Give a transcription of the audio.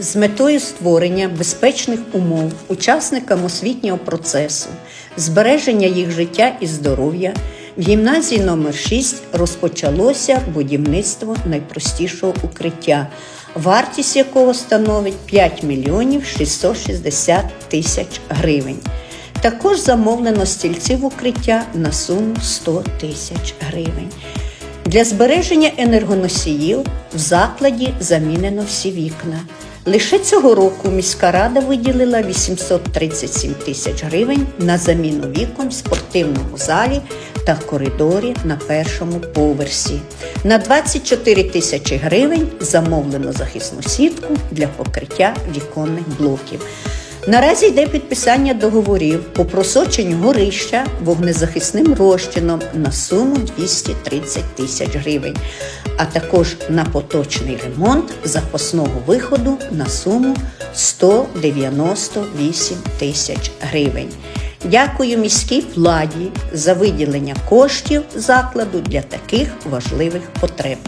з метою створення безпечних умов учасникам освітнього процесу, збереження їх життя і здоров'я. В гімназії номер 6 розпочалося будівництво найпростішого укриття, вартість якого становить 5 мільйонів 660 тисяч гривень. Також замовлено стільців укриття на суму 100 тисяч гривень. Для збереження енергоносіїв в закладі замінено всі вікна. Лише цього року міська рада виділила 837 тисяч гривень на заміну вікон в спортивному залі та коридорі на першому поверсі. На 24 тисячі гривень замовлено захисну сітку для покриття віконних блоків. Наразі йде підписання договорів по просоченню горища вогнезахисним розчином на суму 230 тисяч гривень, а також на поточний ремонт запасного виходу на суму 198 тисяч гривень. Дякую міській владі за виділення коштів закладу для таких важливих потреб.